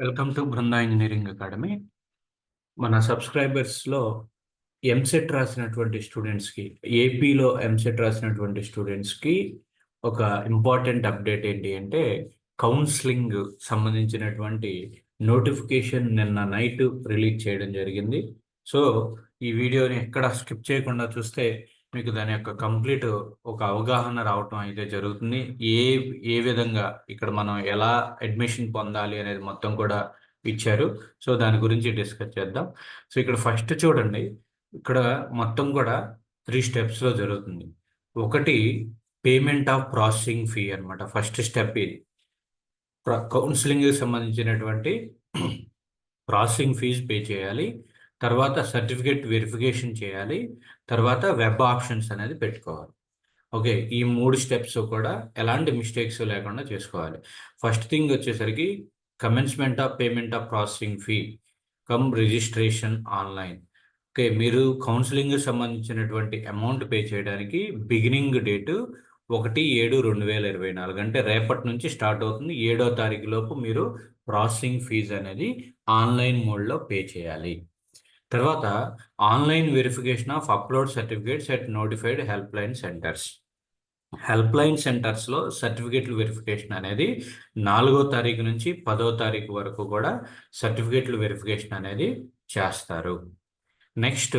Welcome to Brinda engineering academy. మన సబ్స్క్రైబర్స్లో ఎంసెట్ రాసినటువంటి స్టూడెంట్స్కి ఏపీలో ఎంసెట్ రాసినటువంటి స్టూడెంట్స్కి ఒక ఇంపార్టెంట్ అప్డేట్ ఏంటి అంటే కౌన్సిలింగ్ సంబంధించినటువంటి నోటిఫికేషన్ నిన్న నైట్ రిలీజ్ చేయడం జరిగింది. సో ఈ వీడియోని ఎక్కడ స్కిప్ చేయకుండా చూస్తే మీకు దాని యొక్క కంప్లీట్ ఒక అవగాహన రావటం అయితే జరుగుతుంది. ఏ ఏ విధంగా ఇక్కడ మనం ఎలా అడ్మిషన్ పొందాలి అనేది మొత్తం కూడా ఇచ్చారు. సో దాని గురించి డిస్కస్ చేద్దాం. సో ఇక్కడ ఫస్ట్ చూడండి. ఇక్కడ మొత్తం కూడా త్రీ స్టెప్స్లో జరుగుతుంది. ఒకటి పేమెంట్ ఆఫ్ ప్రాసెసింగ్ ఫీ అనమాట ఫస్ట్ స్టెప్ ఇది. కౌన్సిలింగ్కి సంబంధించినటువంటి ప్రాసెసింగ్ ఫీజు పే చేయాలి. తర్వాత సర్టిఫికేట్ వెరిఫికేషన్ చేయాలి తర్వాత వెబ్ ఆప్షన్స్ అనేది పెట్టుకోవాలి. ఓకే ఈ మూడు స్టెప్స్ కూడా ఎలాంటి మిస్టేక్స్ లేకుండా చేసుకోవాలి. ఫస్ట్ థింగ్ వచ్చేసరికి commencement of payment of processing fee cum registration online okay మీరు కౌన్సిలింగ్ సంబంధించినటువంటి అమౌంట్ పే చేయడానికి బిగినింగ్ డేటు ఒకటి ఏడు రెండు వేల ఇరవై నాలుగు అంటే రేపటి నుంచి స్టార్ట్ అవుతుంది. ఏడో తారీఖు లోపు మీరు ప్రాసెసింగ్ ఫీజు అనేది ఆన్లైన్ మోడ్లో పే చేయాలి. తర్వాత online verification of upload certificates at notified help line centres. Help line సెంటర్స్లో సర్టిఫికేట్లు వెరిఫికేషన్ అనేది నాలుగో తారీఖు నుంచి పదో తారీఖు వరకు కూడా సర్టిఫికేట్లు వెరిఫికేషన్ అనేది చేస్తారు. Next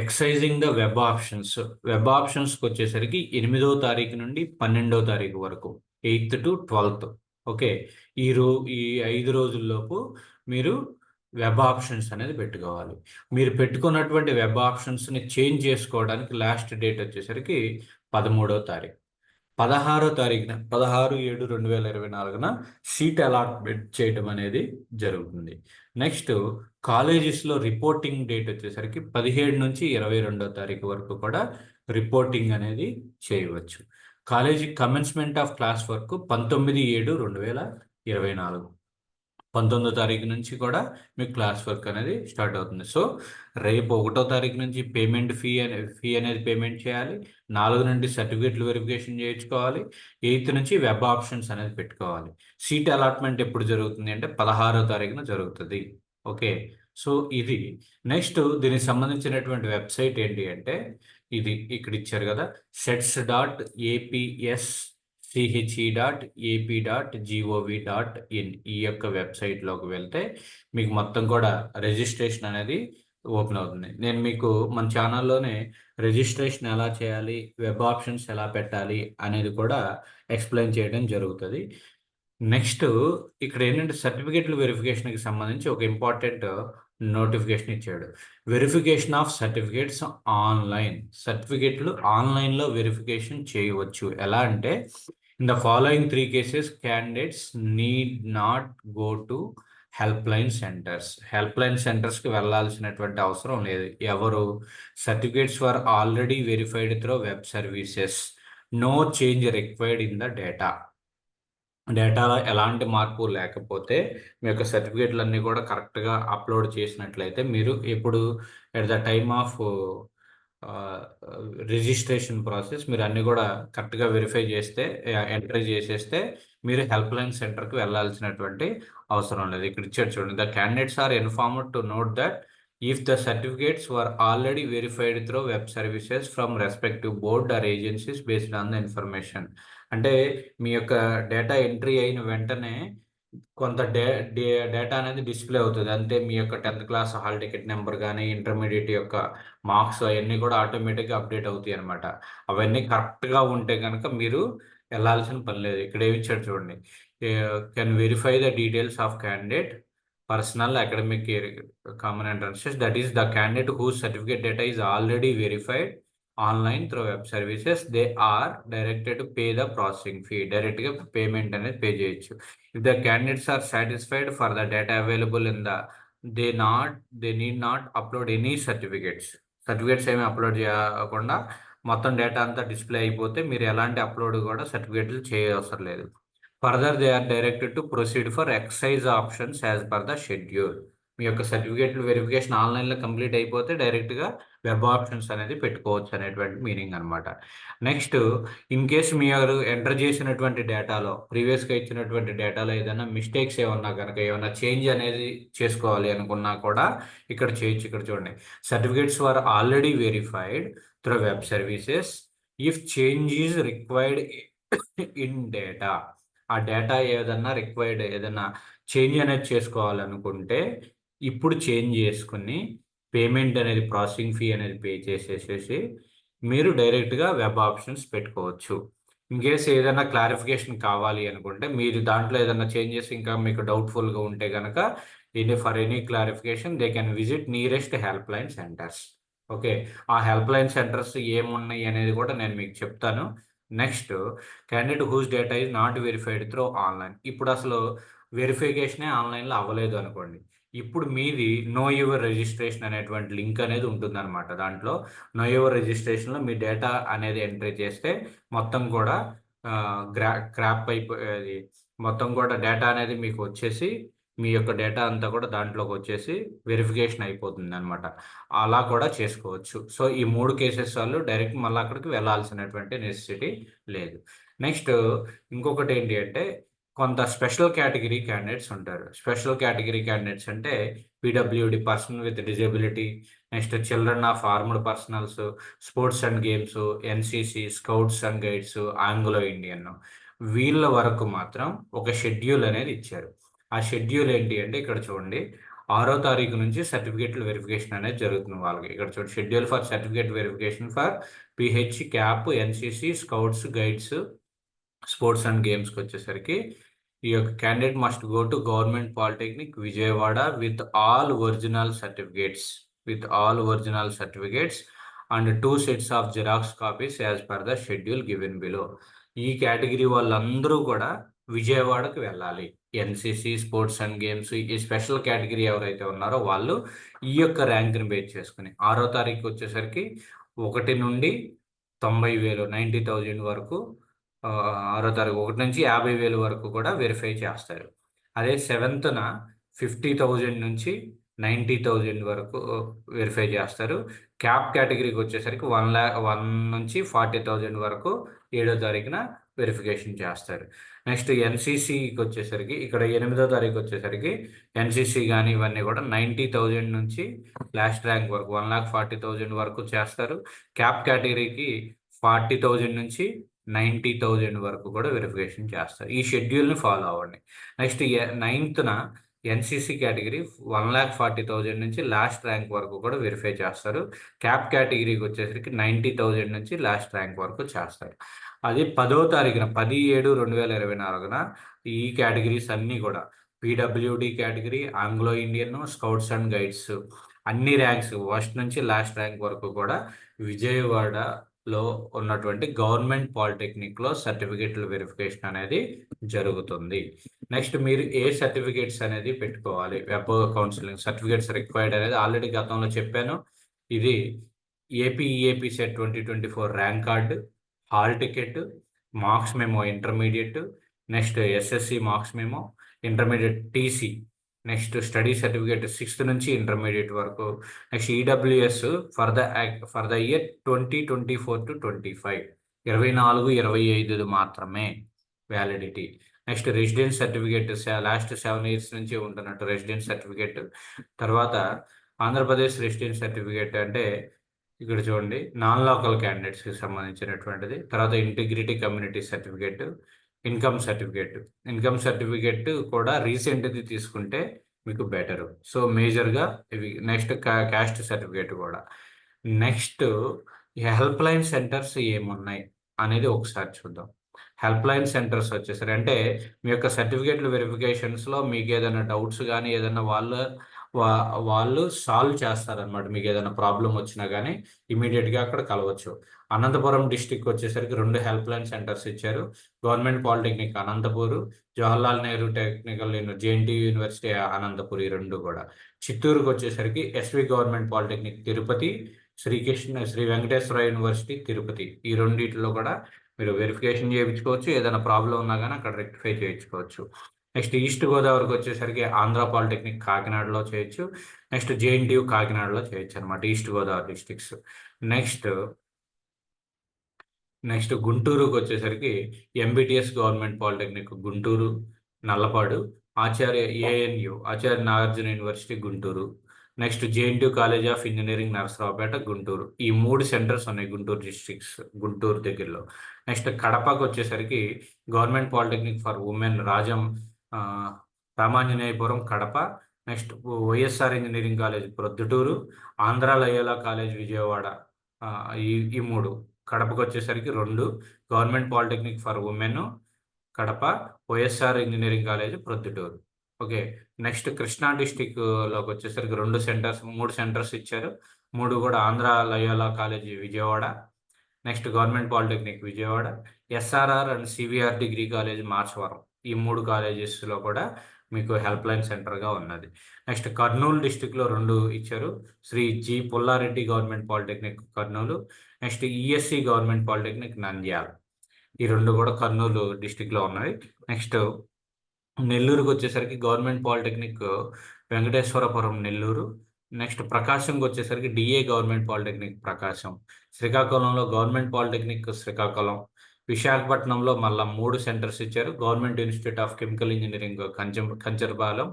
exercising the web options. Web ఆప్షన్స్కి వచ్చేసరికి ఎనిమిదో తారీఖు నుండి పన్నెండో తారీఖు వరకు ఎయిత్ టు ట్వెల్త్. ఓకే ఈ రో ఈ ఐదు రోజుల్లోపు మీరు వెబ్ ఆప్షన్స్ అనేది పెట్టుకోవాలి. మీరు పెట్టుకున్నటువంటి వెబ్ ఆప్షన్స్ని చేంజ్ చేసుకోవడానికి లాస్ట్ డేట్ వచ్చేసరికి పదమూడో తారీఖు. పదహారో తారీఖున పదహారు ఏడు రెండు వేల ఇరవై నాలుగున సీట్ అలాట్మెంట్ చేయడం అనేది జరుగుతుంది. నెక్స్ట్ కాలేజెస్లో రిపోర్టింగ్ డేట్ వచ్చేసరికి పదిహేడు నుంచి ఇరవై రెండో తారీఖు వరకు కూడా రిపోర్టింగ్ అనేది చేయవచ్చు. College commencement of class work పంతొమ్మిది ఏడు రెండు వేల ఇరవై నాలుగు. పంతొమ్మిదో తారీఖు నుంచి కూడా మీకు క్లాస్ వర్క్ అనేది స్టార్ట్ అవుతుంది. సో రేపు ఒకటో తారీఖు నుంచి పేమెంట్ ఫీ అనే ఫీ అనేది పేమెంట్ చేయాలి. నాలుగు నుండి సర్టిఫికేట్లు వెరిఫికేషన్ చేయించుకోవాలి. ఎయిత్ నుంచి వెబ్ ఆప్షన్స్ అనేది పెట్టుకోవాలి. సీట్ అలాట్మెంట్ ఎప్పుడు జరుగుతుంది అంటే పదహారో తారీఖున జరుగుతుంది. ఓకే? సో ఇది. నెక్స్ట్ దీనికి సంబంధించినటువంటి వెబ్సైట్ ఏంటి అంటే ఇది ఇక్కడ ఇచ్చారు కదా sets dot APS CHE dot AP dot GOV dot in ఈ యొక్క వెబ్సైట్లోకి వెళ్తే మీకు మొత్తం కూడా రిజిస్ట్రేషన్ అనేది ఓపెన్ అవుతుంది. నేను మీకు మన ఛానల్లోనే రిజిస్ట్రేషన్ ఎలా చేయాలి వెబ్ ఆప్షన్స్ ఎలా పెట్టాలి అనేది కూడా ఎక్స్ప్లెయిన్ చేయడం జరుగుతుంది. నెక్స్ట్ ఇక్కడ ఏంటంటే సర్టిఫికేట్ల వెరిఫికేషన్కి సంబంధించి ఒక ఇంపార్టెంట్ నోటిఫికేషన్ ఇచ్చాడు. వెరిఫికేషన్ ఆఫ్ సర్టిఫికేట్స్ ఆన్లైన్ సర్టిఫికేట్లు ఆన్లైన్లో వెరిఫికేషన్ చేయవచ్చు. ఎలా అంటే in the following three cases candidates need not go to help line centres help line సెంటర్స్కి వెళ్ళాల్సినటువంటి అవసరం లేదు. ఎవరు? Certificates were already verified through web services no change required in the data డేటాలో ఎలాంటి మార్పు లేకపోతే మీ యొక్క సర్టిఫికేట్లన్నీ కూడా కరెక్ట్గా అప్లోడ్ చేసినట్లయితే మీరు ఇప్పుడు at the time of registration process మీరు అన్నీ కూడా కరెక్ట్గా వెరిఫై చేస్తే ఎంట్రీ చేసేస్తే మీరు హెల్ప్ లైన్ సెంటర్కి వెళ్ళాల్సినటువంటి అవసరం లేదు. ఇక్కడ ఇచ్చారు చూడండి the candidates are informed to note that if the certificates were already verified through web services from respective board or agencies based on the information అంటే మీ యొక్క డేటా ఎంట్రీ అయిన వెంటనే కొంత డే డేటా అనేది డిస్ప్లే అవుతుంది. అంటే మీ యొక్క tenth class hall ticket number కానీ ఇంటర్మీడియట్ యొక్క మార్క్స్ అవన్నీ కూడా ఆటోమేటిక్గా అప్డేట్ అవుతాయి అనమాట అవన్నీ కరెక్ట్గా ఉంటే కనుక మీరు వెళ్ళాల్సిన పని లేదు. ఇక్కడ ఏమి ఇచ్చాడు చూడండి. Can verify the details of candidate personal academic common entrances that is the candidate whose certificate data is already verified online through web services they are directed pay the processing fee డైరెక్ట్గా payment అనేది pay చేయొచ్చు. If the candidates are satisfied for the data available in the they not they need not upload any certificates certificates ఏమి upload చేయకుండా మొత్తం data అంతా display అయిపోతే మీరు ఎలాంటి అప్లోడ్ కూడా సర్టిఫికేట్లు చేయవసరం లేదు. Further they are directed to proceed for exercise options as per the schedule మీ యొక్క సర్టిఫికేట్లు వెరిఫికేషన్ ఆన్లైన్లో కంప్లీట్ అయిపోతే డైరెక్ట్గా వెబ్ ఆప్షన్స్ అనేది పెట్టుకోవచ్చు అనేటువంటి మీనింగ్ అనమాట నెక్స్ట్ ఇన్ కేస్ మీరు ఎంటర్ చేసినటువంటి డేటాలో ప్రీవియస్గా ఇచ్చినటువంటి డేటాలో ఏదైనా మిస్టేక్స్ ఏమన్నా కనుక ఏమైనా చేంజ్ అనేది చేసుకోవాలి అనుకున్నా కూడా ఇక్కడ చేయొచ్చు. ఇక్కడ చూడండి. Certificates are already verified through web services if change is required in data ఆ డేటా ఏదన్నా రిక్వైర్డ్ ఏదైనా చేంజ్ అనేది చేసుకోవాలనుకుంటే ఇప్పుడు చేంజ్ చేసుకుని పేమెంట్ అనేది ప్రాసెసింగ్ ఫీ అనేది పే చేసేసేసి మీరు డైరెక్ట్గా వెబ్ ఆప్షన్స్ పెట్టుకోవచ్చు. ఇన్ కేస్ ఏదైనా క్లారిఫికేషన్ కావాలి అనుకుంటే మీరు దాంట్లో ఏదైనా చేంజెస్ ఇంకా మీకు డౌట్ఫుల్గా ఉంటే కనుక any for any clarification they can visit nearest help line centres. Okay. ఆ హెల్ప్ లైన్ సెంటర్స్ ఏమున్నాయి అనేది కూడా నేను మీకు చెప్తాను. Next candidate whose data is not verified through online. ఇప్పుడు అసలు వెరిఫికేషనే ఆన్లైన్లో అవ్వలేదు అనుకోండి. ఇప్పుడు మీది నో యువర్ రిజిస్ట్రేషన్ అనేటువంటి లింక్ అనేది ఉంటుందన్నమాట. దాంట్లో నో యువర్ రిజిస్ట్రేషన్లో మీ డేటా అనేది ఎంట్రీ చేస్తే మొత్తం కూడా గ్రా క్రాప్ అయిపోయి మొత్తం కూడా డేటా అనేది మీకు వచ్చేసి మీ యొక్క డేటా అంతా కూడా దాంట్లోకి వచ్చేసి వెరిఫికేషన్ అయిపోతుంది అనమాట అలా కూడా చేసుకోవచ్చు. సో ఈ మూడు కేసెస్ వాళ్ళు డైరెక్ట్ మళ్ళీ అక్కడికి వెళ్ళాల్సినటువంటి నెసెసిటీ లేదు. నెక్స్ట్ ఇంకొకటి ఏంటి అంటే కొంత స్పెషల్ కేటగిరీ క్యాండిడేట్స్ ఉంటారు. స్పెషల్ కేటగిరీ క్యాండిడేట్స్ అంటే PWD person with disability next children of armed personnels sports and games NCC scouts and guides Anglo Indian వీళ్ళ వరకు మాత్రం ఒక షెడ్యూల్ అనేది ఇచ్చారు. ఆ షెడ్యూల్ ఏంటి అంటే ఇక్కడ చూడండి. ఆరో తారీఖు నుంచి సర్టిఫికేట్ల వెరిఫికేషన్ అనేది జరుగుతుంది వాళ్ళకి. ఇక్కడ చూడండి schedule for certificate verification for PH CAP NCC scouts guides sports and గేమ్స్కి వచ్చేసరికి ఈ యొక్క candidate must go to government polytechnic Vijayawada with all original certificates with all original certificates and two sets of xerox copies as per the schedule given below. ఈ category వాళ్ళందరూ కూడా విజయవాడకు వెళ్ళాలి. NCC sports and games ఈ special category ఎవరైతే ఉన్నారో వాళ్ళు ఈ యొక్క ర్యాంక్ని బేస్ చేసుకుని ఆరో తారీఖు వచ్చేసరికి ఒకటి నుండి తొంభై వేలు నైంటీ థౌజండ్ వరకు ఆరో తారీఖు ఒకటి నుంచి యాభై వేలు వరకు కూడా వెరిఫై చేస్తారు. అదే సెవెంత్న ఫిఫ్టీ థౌజండ్ నుంచి నైంటీ థౌజండ్ వరకు వెరిఫై చేస్తారు. క్యాప్ కేటగిరీకి వచ్చేసరికి వన్ ల్యాక్ వన్ నుంచి ఫార్టీ థౌజండ్ వరకు ఏడో తారీఖున వెరిఫికేషన్ చేస్తారు. నెక్స్ట్ ఎన్సీసీకి వచ్చేసరికి ఇక్కడ ఎనిమిదో తారీఖు వచ్చేసరికి ఎన్సీసీ కానీ ఇవన్నీ కూడా నైంటీ థౌజండ్ నుంచి లాస్ట్ ర్యాంక్ వరకు వన్ లాక్ ఫార్టీ థౌజండ్ వరకు చేస్తారు. క్యాప్ కేటగిరీకి ఫార్టీ థౌజండ్ నుంచి నైంటీ థౌజండ్ వరకు కూడా వెరిఫికేషన్ చేస్తారు. ఈ షెడ్యూల్ని ఫాలో అవ్వండి. Next నైన్త్న NCC category one lakh forty thousand నుంచి లాస్ట్ ర్యాంక్ వరకు కూడా వెరిఫై చేస్తారు. క్యాప్ కేటగిరీకి వచ్చేసరికి నైంటీ థౌజండ్ నుంచి లాస్ట్ ర్యాంక్ వరకు చేస్తారు. అది పదో తారీఖున పది ఏడు రెండు వేల ఇరవై నాలుగున ఈ కేటగిరీస్ అన్నీ కూడా. PWD category Anglo Indian scouts and guides అన్ని ర్యాంక్స్ ఫస్ట్ నుంచి లాస్ట్ ర్యాంక్ వరకు కూడా విజయవాడలో ఉన్నటువంటి గవర్నమెంట్ పాలిటెక్నిక్లో సర్టిఫికేట్ల వెరిఫికేషన్ అనేది జరుగుతుంది. నెక్స్ట్ మీరు ఏ సర్టిఫికేట్స్ అనేది పెట్టుకోవాలి? వెబ్ కౌన్సిలింగ్ సర్టిఫికేట్స్ రిక్వైర్డ్ అనేది ఆల్రెడీ గతంలో చెప్పాను. ఇది APEAP set twenty twenty four rank card. Hall ticket marks memo intermediate next SSC marks memo intermediate TC next study certificate sixth నుంచి ఇంటర్మీడియట్ వరకు next EWS for the for the year twenty twenty four to twenty five ఇరవై నాలుగు ఇరవై ఐదు మాత్రమే validity next residence certificate last seven years నుంచి ఉంటున్నట్టు residence certificate తర్వాత ఆంధ్రప్రదేశ్ రెసిడెన్స్ సర్టిఫికేట్ అంటే ఇక్కడ చూడండి నాన్ లోకల్ క్యాండిడేట్స్కి సంబంధించినటువంటిది. తర్వాత integrity community certificate income certificate income certificate కూడా రీసెంట్ది తీసుకుంటే మీకు బెటరు సో మేజర్గా ఇవి నెక్స్ట్ క్యాస్ట్ సర్టిఫికేట్ కూడా. నెక్స్ట్ హెల్ప్ లైన్ సెంటర్స్ ఏమున్నాయి అనేది ఒకసారి చూద్దాం. హెల్ప్ లైన్ సెంటర్స్ వచ్చేసరి అంటే మీ యొక్క సర్టిఫికేట్లు వెరిఫికేషన్స్లో మీకు ఏదైనా డౌట్స్ కానీ ఏదైనా వాళ్ళు వా వాళ్ళు సాల్వ్ చేస్తారనమాట మీకు ఏదైనా ప్రాబ్లం వచ్చినా కానీ ఇమీడియట్గా అక్కడ కలవచ్చు. అనంతపురం డిస్టిక్ వచ్చేసరికి రెండు హెల్ప్ లైన్ సెంటర్స్ ఇచ్చారు. Government polytechnic Anantapur Jawaharlal Nehru technical JNTU university Anantapur ఈ రెండు కూడా. చిత్తూరుకు వచ్చేసరికి SV government polytechnic Tirupati Srikrishna Sri Venkateswara university Tirupati. ఈ రెండిట్లో కూడా మీరు వెరిఫికేషన్ చేయించుకోవచ్చు. ఏదైనా ప్రాబ్లం ఉన్నా కానీ అక్కడ రెక్టిఫై చేయించుకోవచ్చు. నెక్స్ట్ ఈస్ట్ గోదావరికి వచ్చేసరికి ఆంధ్ర పాలిటెక్నిక్ కాకినాడలో చేయొచ్చు. నెక్స్ట్ జేఎన్టీయు కాకినాడలో చేయొచ్చు అనమాట east Godavari districts next next గుంటూరుకు వచ్చేసరికి MBTS government polytechnic Guntur Nallapadu Acharya ANU Acharya Nagarjuna university Guntur. Next JNTU college of engineering Narasaraopet Guntur. ఈ మూడు సెంటర్స్ ఉన్నాయి గుంటూరు డిస్ట్రిక్ట్స్ గుంటూరు దగ్గరలో. నెక్స్ట్ కడపకు వచ్చేసరికి government polytechnic for women Rajam Ramanjaneyapuram Kadapa next YSR engineering college Proddatur Andhra Loyola college Vijayawada. ఈ ఈ మూడు. కడపకు వచ్చేసరికి రెండు. Government polytechnic for women Kadapa. YSR engineering college Proddatur. Okay. Next Krishna డిస్టిక్లోకి వచ్చేసరికి రెండు సెంటర్స్ మూడు సెంటర్స్ ఇచ్చారు. మూడు కూడా Andhra Loyola college Vijayawada. Next government polytechnic Vijayawada. SRR and CVR degree college Machavaram. ఈ మూడు కాలేజెస్లో కూడా మీకు హెల్ప్ లైన్ సెంటర్గా ఉన్నది. నెక్స్ట్ కర్నూలు డిస్టిక్లో రెండు ఇచ్చారు. Sri G. Pullareddy government polytechnic Kurnool next ESC government polytechnic Nandyal. ఈ రెండు కూడా కర్నూలు డిస్టిక్లో ఉన్నాయి నెక్స్ట్ నెల్లూరుకి వచ్చేసరికి government polytechnic Venkateswarapuram Nellore. Next ప్రకాశంకి వచ్చేసరికి డిఏ గవర్నమెంట్ పాలిటెక్నిక్ ప్రకాశం. శ్రీకాకుళంలో గవర్నమెంట్ పాలిటెక్నిక్ శ్రీకాకుళం. విశాఖపట్నంలో మళ్ళా మూడు సెంటర్స్ ఇచ్చారు. Government institute of chemical engineering కంచం Kancharapalem.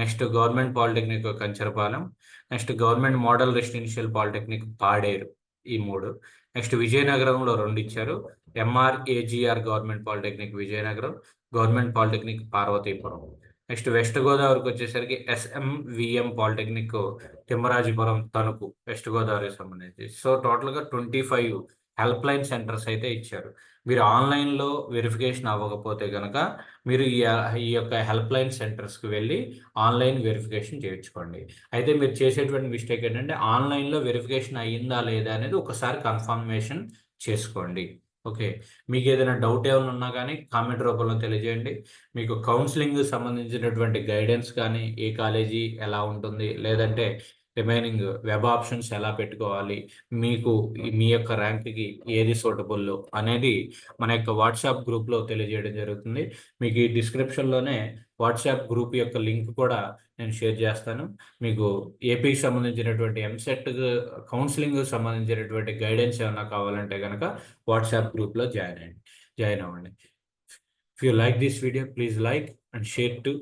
Next government polytechnic Kancharapalem. Next government model residential polytechnic Paderu ఈ మూడు. నెక్స్ట్ విజయనగరంలో రెండు ఇచ్చారు. MRAGR government polytechnic Vizianagaram government polytechnic Parvathipuram. Next west గోదావరికి వచ్చేసరికి SMVM polytechnic Thimmarajapuram Tanuku west గోదావరికి సంబంధించి. సో టోటల్గా twenty five help line centres అయితే ఇచ్చారు. మీరు ఆన్లైన్లో వెరిఫికేషన్ అవ్వకపోతే కనుక మీరు ఈ ఈ యొక్క హెల్ప్ లైన్ సెంటర్స్కి వెళ్ళి ఆన్లైన్ వెరిఫికేషన్ చేయించుకోండి. అయితే మీరు చేసేటువంటి మిస్టేక్ ఏంటంటే ఆన్లైన్లో వెరిఫికేషన్ అయ్యిందా లేదా అనేది ఒకసారి కన్ఫర్మేషన్ చేసుకోండి. ఓకే? మీకు ఏదైనా డౌట్ ఏమైనా ఉన్నా కానీ కామెంట్ రూపంలో తెలియజేయండి. మీకు కౌన్సిలింగ్ సంబంధించినటువంటి గైడెన్స్ కానీ ఏ కాలేజీ ఎలా ఉంటుంది? లేదంటే రిమైనింగ్ వెబ్ ఆప్షన్స్ ఎలా పెట్టుకోవాలి మీకు మీ యొక్క ర్యాంక్కి ఏది సూటబుల్ అనేది మన యొక్క వాట్సాప్ గ్రూప్లో తెలియజేయడం జరుగుతుంది. మీకు ఈ డిస్క్రిప్షన్లోనే వాట్సాప్ గ్రూప్ యొక్క లింక్ కూడా నేను షేర్ చేస్తాను. మీకు ఏపీకి సంబంధించినటువంటి ఎంసెట్ కౌన్సిలింగ్ సంబంధించినటువంటి గైడెన్స్ ఏమైనా కావాలంటే కనుక వాట్సాప్ గ్రూప్లో జాయిన్ అయ్యండి జాయిన్ అవ్వండి. If you like this video please like and share to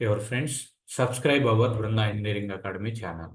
your friends subscribe our Brinda engineering academy channel